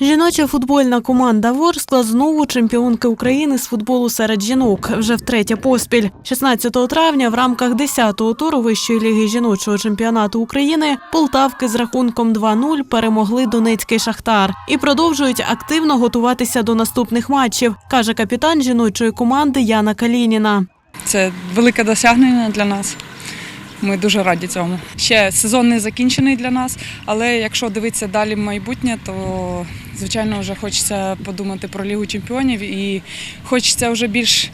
Жіноча футбольна команда Ворскла знову чемпіонки України з футболу серед жінок вже втретє поспіль. 16 травня в рамках 10-го туру вищої ліги жіночого чемпіонату України Полтавки з рахунком 2-0 перемогли Донецький Шахтар і продовжують активно готуватися до наступних матчів, каже капітан жіночої команди Яна Калініна. Це велике досягнення для нас. Ми дуже раді цьому. Ще сезон не закінчений для нас, але якщо дивитися далі в майбутнє, то звичайно вже хочеться подумати про Лігу чемпіонів і хочеться вже більш,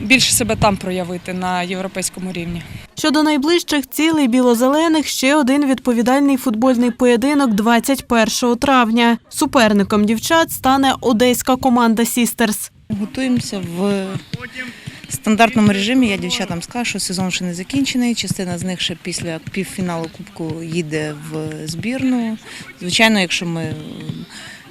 більше себе там проявити на європейському рівні. Щодо найближчих цілей білозелених, ще один відповідальний футбольний поєдинок 21 травня. Суперником дівчат стане одеська команда Сістерс. Готуємося в стандартному режимі. Я дівчатам скажу, що сезон ще не закінчений. Частина з них ще після півфіналу Кубку їде в збірну. Звичайно, якщо ми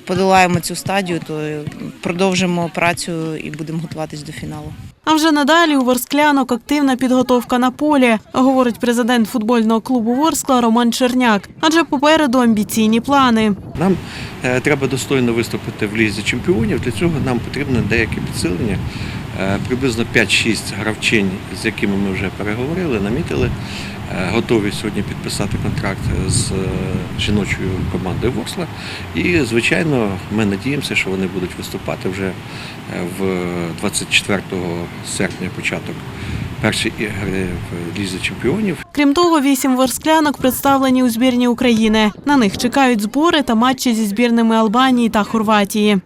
подолаємо цю стадію, то продовжимо працю і будемо готуватись до фіналу. А вже надалі у ворсклянок активна підготовка на полі, говорить президент футбольного клубу Ворскла Роман Черняк. Адже попереду амбіційні плани. Нам е, треба достойно виступити в лізі чемпіонів. Для цього нам потрібно деяке підсилення. Е, приблизно 5-6 гравчинь, з якими ми вже переговорили, намітили. Е, готові сьогодні підписати контракт з е, жіночою командою Ворсла. І, звичайно, ми надіємося, що вони будуть виступати вже в 24 серпня, початок перші ігри в лізі чемпіонів. Крім того, вісім ворсклянок представлені у збірні України. На них чекають збори та матчі зі збірними Албанії та Хорватії.